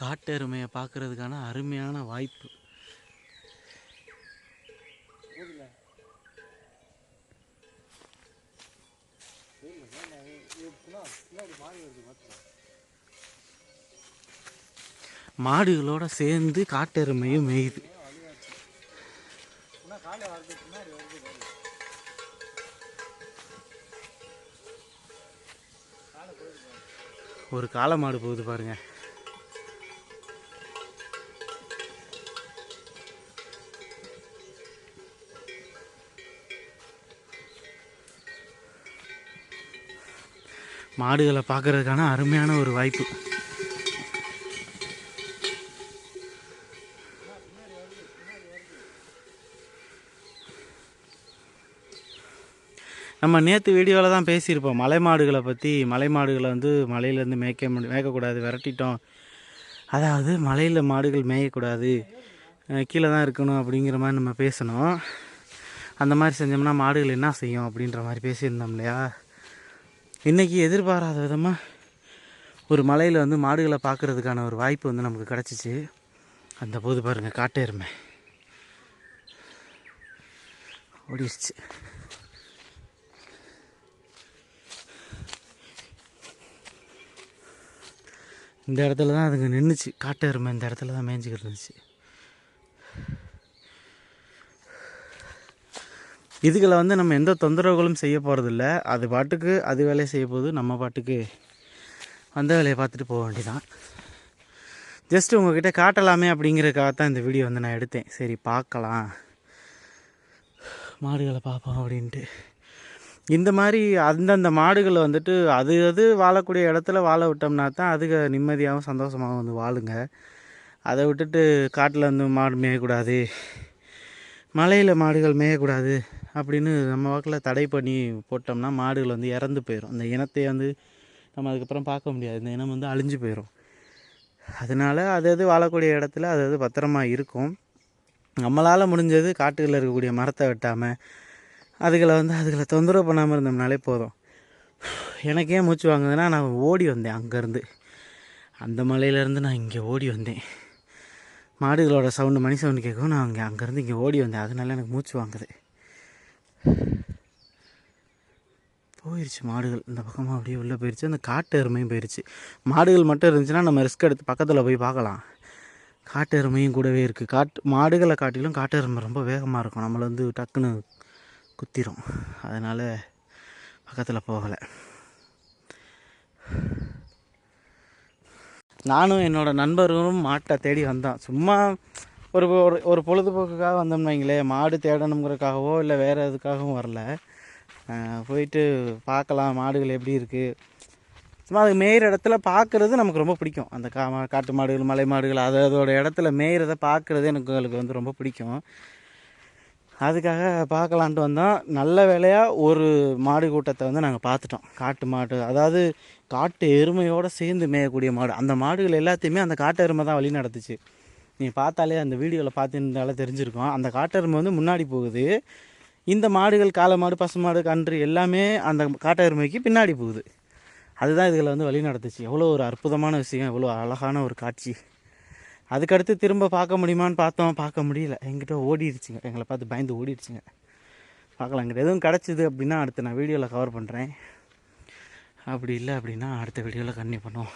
காட்டு எருமையை பார்க்கறதுக்கான அருமையான வாய்ப்பு. மாடுகளோட சேர்ந்து காட்டெருமையும் மேயுது. ஒரு காளை மாடு போகுது பாருங்க. மாடுகளை பார்க்கறதுக்கான அருமையான ஒரு வாய்ப்பு. நம்ம நேற்று வீடியோவில் தான் பேசியிருப்போம். மலை மாடுகளை பற்றி மலை மாடுகளை வந்து மலையிலேருந்து மேய்க்க முடி மேய்க்கக்கூடாது விரட்டிட்டோம். அதாவது மலையில் மாடுகள் மேயக்கூடாது கீழே தான் இருக்கணும் அப்படிங்கிற மாதிரி நம்ம பேசணும். அந்த மாதிரி செஞ்சோம்னா மாடுகள் என்ன செய்யும் அப்படின்ற மாதிரி பேசியிருந்தோம் இல்லையா? இன்றைக்கி எதிர்பாராத விதமாக ஒரு மலையில் வந்து மாடுகளை பார்க்குறதுக்கான ஒரு வாய்ப்பு வந்து நமக்கு கிடச்சிச்சு. அந்த போது பாருங்கள் காட்டேருமை ஓடிடுச்சு. இந்த இடத்துல தான் அதுங்க நின்றுச்சு காட்டெருமை இந்த இடத்துல தான் மேய்ஞ்சிக்கிட்டு இருந்துச்சு. இதுகளை வந்து நம்ம எந்த தொந்தரவுகளும் செய்ய போகிறதில்ல அது பாட்டுக்கு அது வேலையை செய்ய போகுது நம்ம பாட்டுக்கு வந்த வேலையை பார்த்துட்டு போக வேண்டியதான் ஜஸ்ட் உங்ககிட்ட காட்டலாமே அப்படிங்கிறதுக்காக தான் இந்த வீடியோ வந்து நான் எடுத்தேன். சரி பார்க்கலாம். மாடுகளை பார்ப்போம் அப்படின்ட்டு. இந்த மாதிரி அந்தந்த மாடுகளை வந்துட்டு அது அது வாழக்கூடிய இடத்துல வாழ விட்டோம்னா தான் அதுக நிம்மதியாகவும் சந்தோஷமாகவும் வந்து வாழுங்க. அதை விட்டுட்டு காட்டில் வந்து மாடு மேயக்கூடாது. மலையில் மாடுகள் மேயக்கூடாது. அப்படின்னு நம்ம வாக்கில் தடை பண்ணி போட்டோம்னா மாடுகள் வந்து இறந்து போயிடும் அந்த இனத்தை வந்து நம்ம அதுக்கப்புறம் பார்க்க முடியாது. இந்த இனம் வந்து அழிஞ்சு போயிடும் அதனால அது அது வாழக்கூடிய இடத்துல அது அது பத்திரமா இருக்கும். நம்மளால் முடிஞ்சது காட்டுகளில் இருக்கக்கூடிய மரத்தை வெட்டாமல் அதுகளை வந்து அதுகளை தொந்தரவு பண்ணாமல் இருந்தோம்னாலே போதும். எனக்கு ஏன் மூச்சு வாங்குதுன்னா நான் ஓடி வந்தேன் அங்கேருந்து. அந்த மலையிலேருந்து நான் இங்கே ஓடி வந்தேன். மாடுகளோட சவுண்டு மணி சவுண்டு கேட்கவும் நான் அங்கே அங்கேருந்து இங்கே ஓடி வந்தேன். அதனால எனக்கு மூச்சு வாங்குது. போயிடுச்சு மாடுகள். இந்த பக்கமாக அப்படியே உள்ளே போயிடுச்சு அந்த காட்டு எருமையும் போயிடுச்சு மாடுகள் மட்டும் இருந்துச்சுன்னா நம்ம ரிஸ்க் எடுத்து பக்கத்தில் போய் பார்க்கலாம். காட்டு எருமையும் கூடவே இருக்குது காட்டு மாடுகளை காட்டிலும் காட்டு எருமை ரொம்ப வேகமாக இருக்கும். நம்மளை வந்து டக்குன்னு குத்திரும். அதனால் பக்கத்தில் போகலை. நானும் என்னோட நண்பர்களும் மாட்டை தேடி வந்தான். சும்மா ஒரு ஒரு ஒரு பொழுதுபோக்குக்காக வந்தோம்னு வைங்களேன். மாடு தேடணுங்கிறதுக்காகவோ இல்லை வேறு எதுக்காகவும் வரல. போயிட்டு பார்க்கலாம் மாடுகள் எப்படி இருக்குது சும்மா அது மேயிற இடத்துல பார்க்குறது நமக்கு ரொம்ப பிடிக்கும். அந்த கா மா- காட்டு மாடுகள் மலை மாடுகள் அது அதோட இடத்துல மேயிறத பார்க்குறது எனக்கு எங்களுக்கு வந்து ரொம்ப பிடிக்கும். அதுக்காக பார்க்கலான்ட்டு வந்தோம். நல்ல வேலையாக ஒரு மாடு கூட்டத்தை வந்து நாங்கள் பார்த்துட்டோம். காட்டு மாடு அதாவது காட்டு எருமையோடு சேர்ந்து மேயக்கூடிய மாடு. அந்த மாடுகள் எல்லாத்தையுமே அந்த காட்டு எருமை தான் வழி நடத்துச்சு. நீ பார்த்தாலே அந்த வீடியோவில் பார்த்துருந்தாலே தெரிஞ்சிருக்கும். அந்த காட்டெருமை வந்து முன்னாடி போகுது. இந்த மாடுகள் காளை மாடு பசு மாடு கன்று எல்லாமே அந்த காட்டெருமைக்கு பின்னாடி போகுது. அதுதான் இதில் வந்து வழி நடத்துச்சு. எவ்வளோ ஒரு அற்புதமான விஷயம் எவ்வளோ அழகான ஒரு காட்சி. அதுக்கடுத்து திரும்ப பார்க்க முடியுமான்னு பார்த்தோம். பார்க்க முடியல. எங்கிட்ட ஓடிடுச்சுங்க. எங்களை பார்த்து பயந்து ஓடிடுச்சுங்க. பார்க்கலாம். எங்கிட்ட எதுவும் கிடச்சிது அப்படின்னா அடுத்து நான் வீடியோவில் கவர் பண்ணுறேன் அப்படி இல்லை அப்படின்னா அடுத்த வீடியோவில் கன்னி பண்ணுவோம்.